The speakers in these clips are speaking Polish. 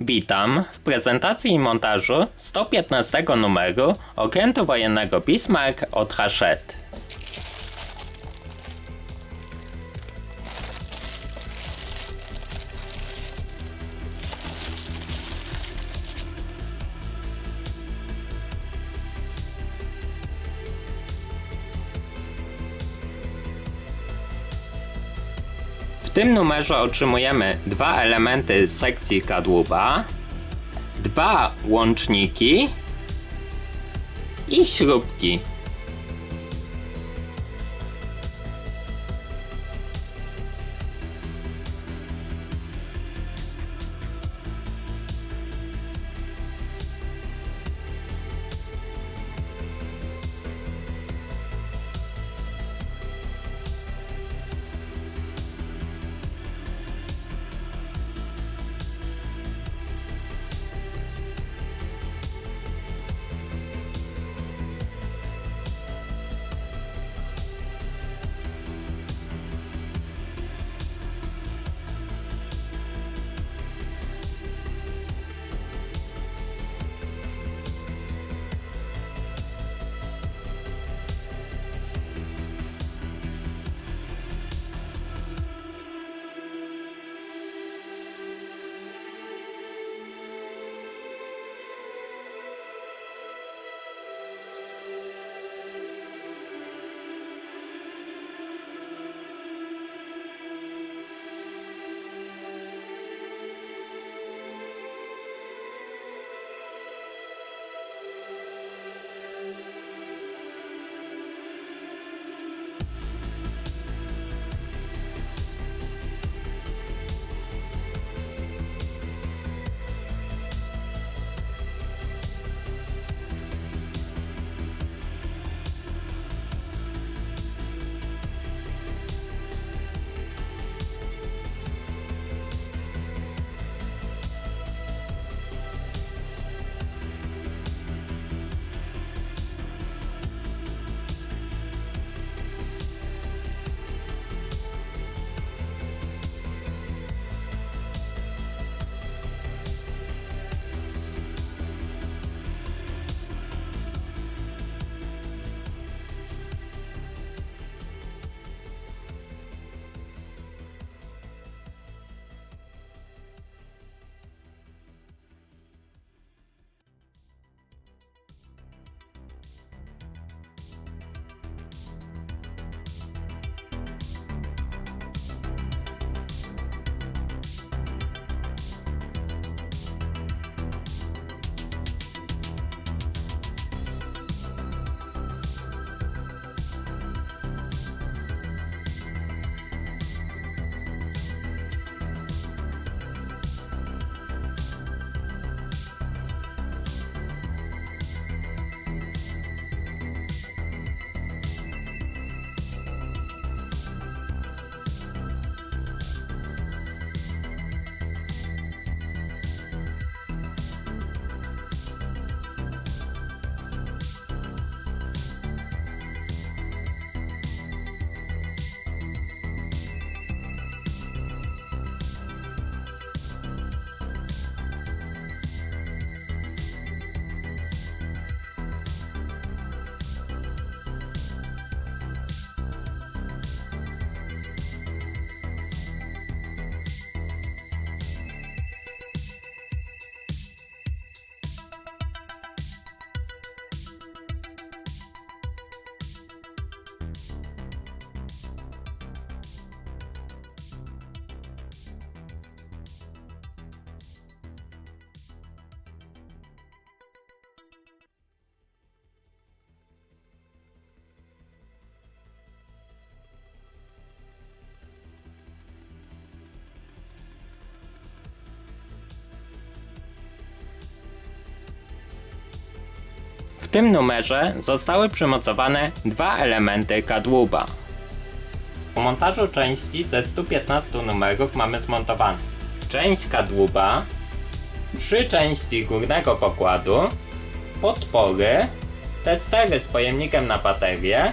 Witam w prezentacji i montażu 115 numeru okrętu wojennego Bismarck od Hachette. Tym numerze otrzymujemy dwa elementy z sekcji kadłuba, dwa łączniki i śrubki. W tym numerze zostały przymocowane dwa elementy kadłuba. Po montażu części ze 115 numerów mamy zmontowane część kadłuba, trzy części górnego pokładu, podpory, testery z pojemnikiem na baterię,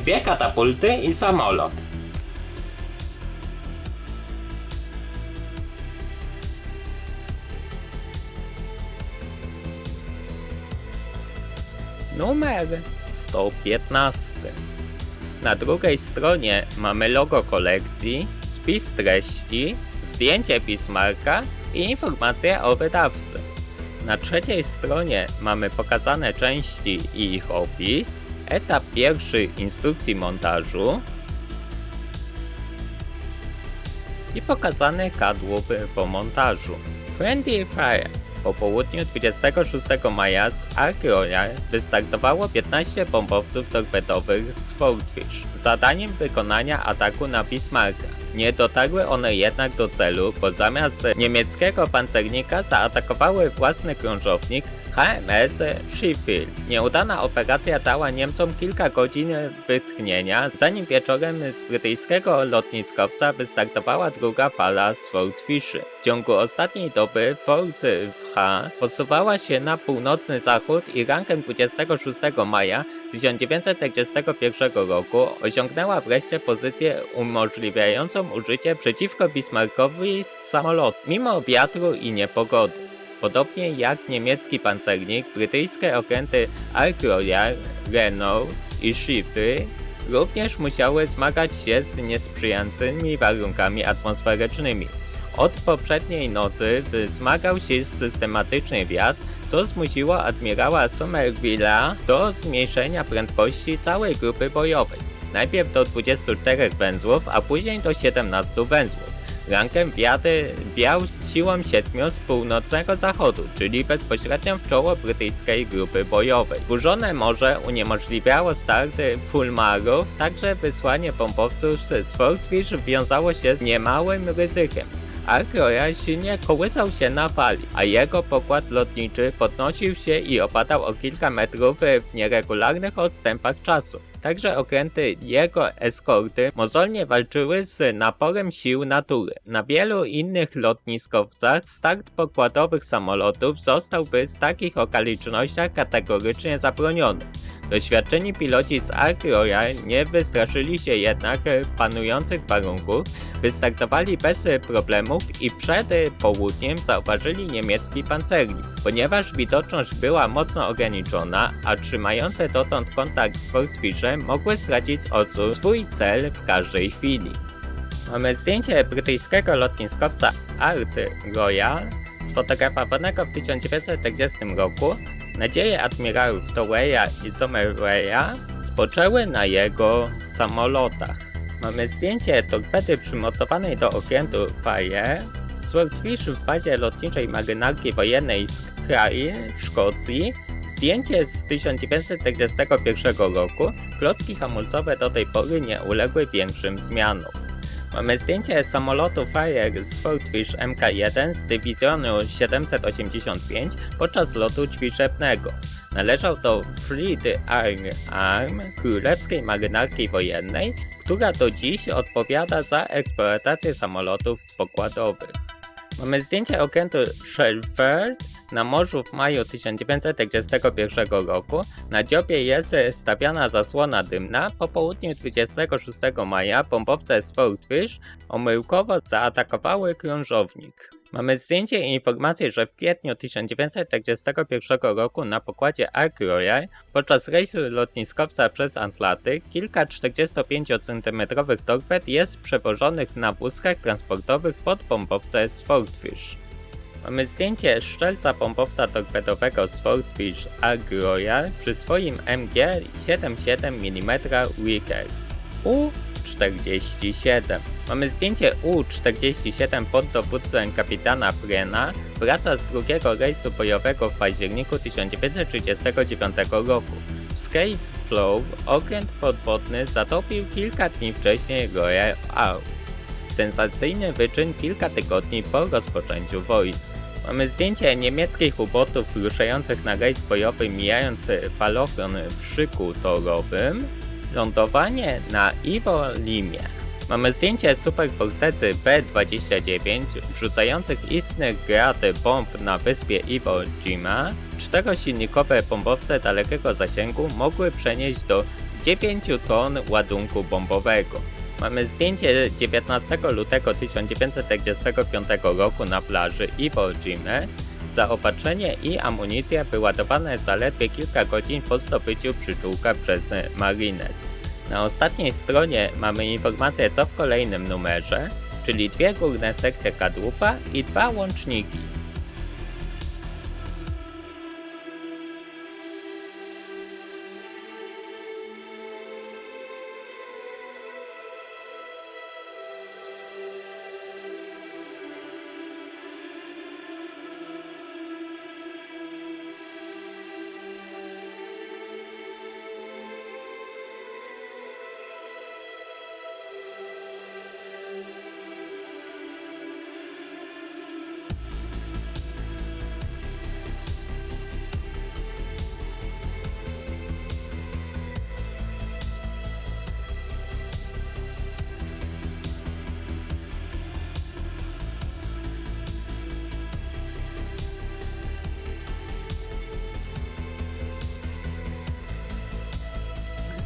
dwie katapulty i samolot. Numer 115. Na drugiej stronie mamy logo kolekcji, spis treści, zdjęcie Bismarcka i informacje o wydawcy. Na trzeciej stronie mamy pokazane części i ich opis, etap pierwszy instrukcji montażu i pokazany kadłub po montażu. Friendly Fire po południu 26 maja z Ark Royal wystartowało 15 bombowców torpedowych z Swordfish z zadaniem wykonania ataku na Bismarcka. Nie dotarły one jednak do celu, bo zamiast niemieckiego pancernika zaatakowały własny krążownik HMS Sheffield. Nieudana operacja dała Niemcom kilka godzin wytchnienia, zanim wieczorem z brytyjskiego lotniskowca wystartowała druga fala Swordfishy. W ciągu ostatniej doby Fort H posuwała się na północny zachód i rankiem 26 maja 1941 roku osiągnęła wreszcie pozycję umożliwiającą użycie przeciwko Bismarckowi samolotu, mimo wiatru i niepogody. Podobnie jak niemiecki pancernik, brytyjskie okręty Ark Royal, Renault i Shifty również musiały zmagać się z niesprzyjającymi warunkami atmosferycznymi. Od poprzedniej nocy wzmagał się systematyczny wiatr, co zmusiło admirała Somerville'a do zmniejszenia prędkości całej grupy bojowej. Najpierw do 24 węzłów, a później do 17 węzłów. Rankiem wiatr wiał siłą 7 z północnego zachodu, czyli bezpośrednio w czoło brytyjskiej grupy bojowej. Burzone morze uniemożliwiało starty Fulmarów, także wysłanie bombowców z Swordfish wiązało się z niemałym ryzykiem. Silnie kołysał się na fali, a jego pokład lotniczy podnosił się i opadał o kilka metrów w nieregularnych odstępach czasu. Także okręty jego eskorty mozolnie walczyły z naporem sił natury. Na wielu innych lotniskowcach start pokładowych samolotów zostałby z takich okolicznościach kategorycznie zabroniony. Doświadczeni piloci z Ark Royal nie wystraszyli się jednak panujących warunków, wystartowali bez problemów i przed południem zauważyli niemiecki pancernik. Ponieważ widoczność była mocno ograniczona, a trzymające dotąd kontakt z Fortfishem mogły stracić z oczu swój cel w każdej chwili. Mamy zdjęcie brytyjskiego lotniskowca Art Royal sfotografowanego w 1940 roku Nadzieje admirałów Toweya i Somerveya spoczęły na jego samolotach. Mamy zdjęcie torpedy przymocowanej do okrętu Fire, Swordfish w bazie lotniczej marynarki wojennej w Kraie w Szkocji, zdjęcie z 1941 roku, klocki hamulcowe do tej pory nie uległy większym zmianom. Mamy zdjęcie samolotu Fire Swordfish Mk1 z dywizjonu 785 podczas lotu ćwiczebnego. Należał do Fleet Arm Arm Królewskiej Marynarki Wojennej, która do dziś odpowiada za eksploatację samolotów pokładowych. Mamy zdjęcie okrętu Shelford na morzu w maju 1941 roku. Na dziobie jest stawiana zasłona dymna. Po południu 26 maja bombowce z Fortfish omyłkowo zaatakowały krążownik. Mamy zdjęcie i informację, że w kwietniu 1941 roku na pokładzie Ark Royal podczas rejsu lotniskowca przez Atlantyk kilka 45 cm torped jest przewożonych na wózkach transportowych pod bombowce z Fortfish. Mamy zdjęcie szczelca bombowca torpedowego z Swordfish Ark Royal przy swoim MG 77 mm Wickers U-47. Mamy zdjęcie U-47 pod dowództwem kapitana Frena wraca z drugiego rejsu bojowego w październiku 1939 roku. W Scape Flow okręt podwodny zatopił kilka dni wcześniej Royal Ark. Sensacyjny wyczyn kilka tygodni po rozpoczęciu wojny. Mamy zdjęcie niemieckich ubotów ruszających na rejs bojowy mijając falochron w szyku torowym. Lądowanie na Iwo Limie. Mamy zdjęcie superfortecy B-29 wrzucających istny grad bomb na wyspie Iwo Jima. Czterosilnikowe bombowce dalekiego zasięgu mogły przenieść do 9 ton ładunku bombowego. Mamy zdjęcie 19 lutego 1945 roku na plaży Iwo Jima. Zaopatrzenie i amunicja wyładowane zaledwie kilka godzin po zdobyciu przyczółka przez Marines. Na ostatniej stronie mamy informację co w kolejnym numerze, czyli dwie górne sekcje kadłuba i dwa łączniki.